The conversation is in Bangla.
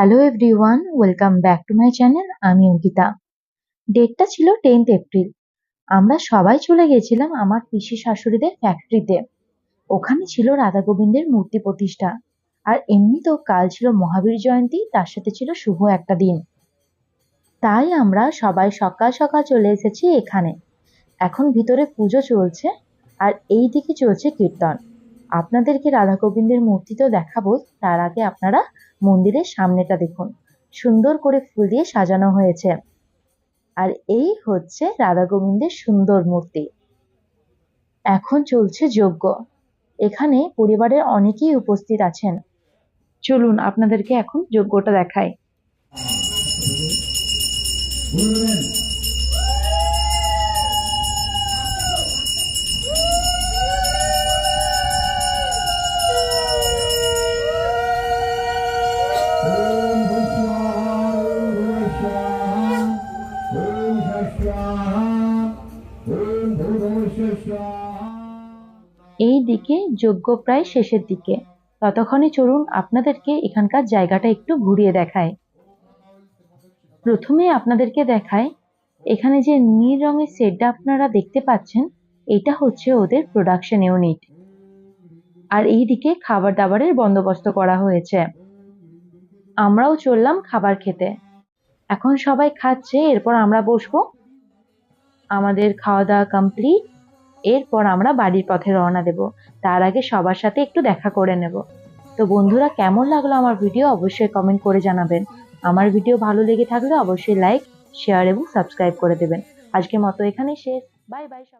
Hello everyone welcome back to my channel আমি অঙ্কিতা। ডেটটা ছিল টেন্থ এপ্রিল আমরা সবাই চলে গেছিলাম আমার পিসি শাশুড়িদের ফ্যাক্টরিতে ওখানে ছিল রাধা গোবিন্দের মূর্তি প্রতিষ্ঠা। আর এমনিতেও কাল ছিল মহাবীর জয়ন্তী, তার সাথে ছিল শুভ একটা দিন। তাই আমরা সবাই সকাল সকাল চলে এসেছি এখানে। এখন ভিতরে পুজো চলছে, আর এই দিকে চলছে কীর্তন। আপনাদেরকে রাধা গোবিন্দের মূর্তি তো দেখাবো, তার আগে আপনারা মন্দিরের সামনেটা দেখুন। সুন্দর করে ফুল দিয়ে সাজানো হয়েছে। আর এই হচ্ছে রাধা গোবিন্দের সুন্দর মূর্তি। এখন চলছে যজ্ঞ। এখানে পরিবারের অনেকেই উপস্থিত আছেন। চলুন আপনাদেরকে এখন যজ্ঞটা দেখাই। এই দিকে যজ্ঞ প্রায় শেষের দিকে। ততক্ষণে চলুন আপনাদেরকে এখানকার জায়গাটা একটু ঘুরিয়ে দেখায় প্রথমে আপনাদেরকে দেখায় এখানে যে নীল রঙের সেটটা আপনারা দেখতে পাচ্ছেন, এটা হচ্ছে ওদের প্রোডাকশন ইউনিট আর এই দিকে খাবার দাবারের বন্দোবস্ত করা হয়েছে। আমরাও চললাম খাবার খেতে। এখন সবাই খাচ্ছে, এরপর আমরা বসবো। আমাদের খাওয়া দাওয়া কমপ্লিট এরপর আমরা বাড়ির পথে রওনা দেব। তার আগে সবার সাথে একটু দেখা করে নেব। তো বন্ধুরা, কেমন লাগল আমার ভিডিও অবশ্যই কমেন্ট করে জানাবেন। আমার ভিডিও ভালো লেগে থাকলে অবশ্যই লাইক শেয়ার এবং সাবস্ক্রাইব করে দেবেন। আজকের মতো এখানেই শেষ। বাই বাই সব